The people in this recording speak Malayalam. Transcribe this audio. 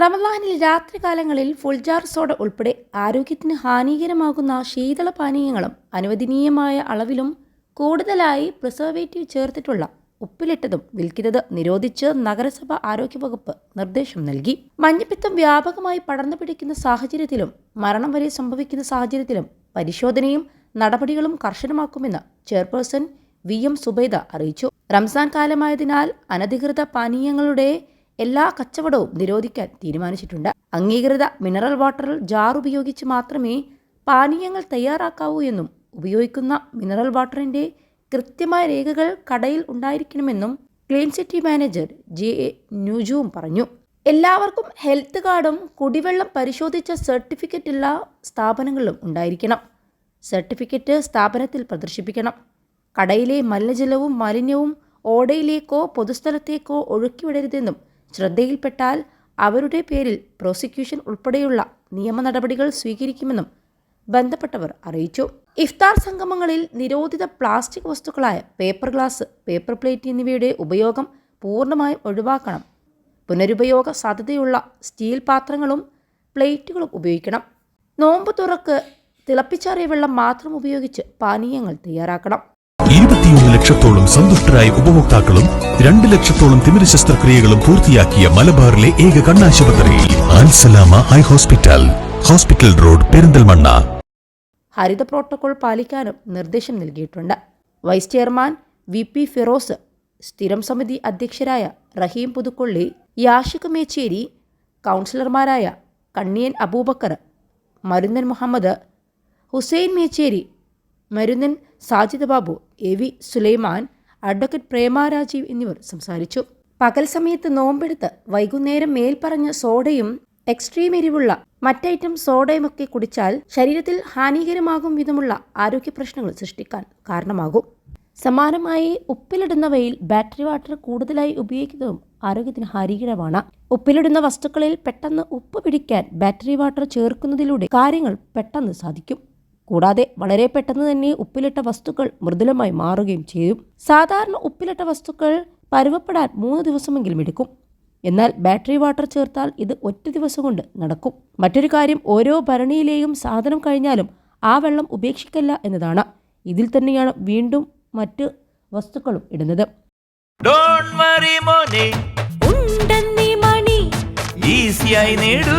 റമദാനിൽ രാത്രികാലങ്ങളിൽ ഫുൾജാർ സോഡ ഉൾപ്പെടെ ആരോഗ്യത്തിന് ഹാനികരമാകുന്ന ശീതള പാനീയങ്ങളും അനുവദനീയമായ അളവിലും കൂടുതലായി പ്രിസർവേറ്റീവ് ചേർത്തിട്ടുള്ള ഉപ്പിലിട്ടതും വിൽക്കുന്നത് നിരോധിച്ച് നഗരസഭ ആരോഗ്യവകുപ്പ് നിർദ്ദേശം നൽകി. മഞ്ഞപ്പിത്തം വ്യാപകമായി പടർന്നു പിടിക്കുന്ന സാഹചര്യത്തിലും മരണം വരെ സംഭവിക്കുന്ന സാഹചര്യത്തിലും പരിശോധനയും നടപടികളും കർശനമാക്കുമെന്ന് ചെയർപേഴ്സൺ വി എം സുബൈദ അറിയിച്ചു. റംസാൻ കാലമായതിനാൽ അനധികൃത പാനീയങ്ങളുടെ എല്ലാ കച്ചവടവും നിരോധിക്കാൻ തീരുമാനിച്ചിട്ടുണ്ട്. അംഗീകൃത മിനറൽ വാട്ടറിൽ ജാർ ഉപയോഗിച്ച് മാത്രമേ പാനീയങ്ങൾ തയ്യാറാക്കാവൂ എന്നും ഉപയോഗിക്കുന്ന മിനറൽ വാട്ടറിന്റെ കൃത്യമായ രേഖകൾ കടയിൽ ഉണ്ടായിരിക്കണമെന്നും clean city manager J A ന്യൂജുവും പറഞ്ഞു. എല്ലാവർക്കും ഹെൽത്ത് കാർഡും കുടിവെള്ളം പരിശോധിച്ച സർട്ടിഫിക്കറ്റ് ഉള്ള സ്ഥാപനങ്ങളിലും ഉണ്ടായിരിക്കണം. സർട്ടിഫിക്കറ്റ് സ്ഥാപനത്തിൽ പ്രദർശിപ്പിക്കണം. കടയിലെ മലിനജലവും മാലിന്യവും ഓടയിലേക്കോ പൊതുസ്ഥലത്തേക്കോ ഒഴുക്കിവിടരുതെന്നും ശ്രദ്ധയിൽപ്പെട്ടാൽ അവരുടെ പേരിൽ പ്രോസിക്യൂഷൻ ഉൾപ്പെടെയുള്ള നിയമ നടപടികൾ സ്വീകരിക്കുമെന്നും ബന്ധപ്പെട്ടവർ അറിയിച്ചു. ഇഫ്താർ സംഗമങ്ങളിൽ നിരോധിത പ്ലാസ്റ്റിക് വസ്തുക്കളായ പേപ്പർ ഗ്ലാസ് പേപ്പർ പ്ലേറ്റ് എന്നിവയുടെ ഉപയോഗം പൂർണമായും ഒഴിവാക്കണം. പുനരുപയോഗ സാധ്യതയുള്ള സ്റ്റീൽ പാത്രങ്ങളും പ്ലേറ്റുകളും ഉപയോഗിക്കണം. നോമ്പ് തുറക്ക് തിളപ്പിച്ചാറിയ വെള്ളം മാത്രം ഉപയോഗിച്ച് പാനീയങ്ങൾ തയ്യാറാക്കണം. ലക്ഷത്തോളം സന്തുഷ്ടരായ ഉപഭോക്താക്കളും രണ്ട് ലക്ഷത്തോളം തിമിര ശസ്ത്രക്രിയകളും പൂർത്തിയാക്കിയ മലബാറിലെ ഏക കണ്ണാശുപത്രി Alsalama eye hospital hospital road Perinthalmanna. Haritha protocol പാലിക്കാനും നിർദ്ദേശം നൽകിയിട്ടുണ്ട്. Vice chairman V P Firoz സ്ഥിരം സമിതി അധ്യക്ഷരായ റഹീം പുതുക്കൊള്ളി യാഷിഖ് മേച്ചേരി കൗൺസിലർമാരായ Kanniyan Abubakar Marunnan Muhammad Hussain Mecheri Marunnan Sajid Babu A V Sulaiman advocate Prema Rajeev എന്നിവർ സംസാരിച്ചു. പകൽ സമയത്ത് നോമ്പെടുത്ത് വൈകുന്നേരം മേൽപ്പറഞ്ഞ സോഡയും എക്സ്ട്രീം എരിവുള്ള മറ്റൈറ്റം സോഡയുമൊക്കെ കുടിച്ചാൽ ശരീരത്തിൽ ഹാനികരമാകും വിധമുള്ള ആരോഗ്യ പ്രശ്നങ്ങൾ സൃഷ്ടിക്കാൻ കാരണമാകും. സമാനമായി ഉപ്പിലിടുന്നവയിൽ ബാറ്ററി വാട്ടർ കൂടുതലായി ഉപയോഗിക്കുന്നതും ആരോഗ്യത്തിന് ഹാനികരമാണ്. ഉപ്പിലിടുന്ന വസ്തുക്കളിൽ പെട്ടെന്ന് ഉപ്പ് പിടിക്കാൻ ബാറ്ററി വാട്ടർ ചേർക്കുന്നതിലൂടെ കാര്യങ്ങൾ പെട്ടെന്ന് സാധിക്കും. കൂടാതെ വളരെ പെട്ടെന്ന് തന്നെ ഉപ്പിലിട്ട വസ്തുക്കൾ മൃദുലമായി മാറുകയും ചെയ്യും. സാധാരണ ഉപ്പിലിട്ട വസ്തുക്കൾ പരുവപ്പെടാൻ മൂന്ന് ദിവസമെങ്കിലും എടുക്കും. എന്നാൽ ബാറ്ററി വാട്ടർ ചേർത്താൽ ഇത് ഒറ്റ ദിവസം കൊണ്ട് നടക്കും. മറ്റൊരു കാര്യം ഓരോ ഭരണിയിലെയും സാധനം കഴിഞ്ഞാലും ആ വെള്ളം ഉപേക്ഷിക്കല്ല എന്നതാണ്. ഇതിൽ തന്നെയാണ് വീണ്ടും മറ്റ് വസ്തുക്കളും ഇടുന്നത്. ഡോണ്ട് വറി മോനെ. ഉണ്ടെന്നീ മണി. ഈസിയായി നേടൂ.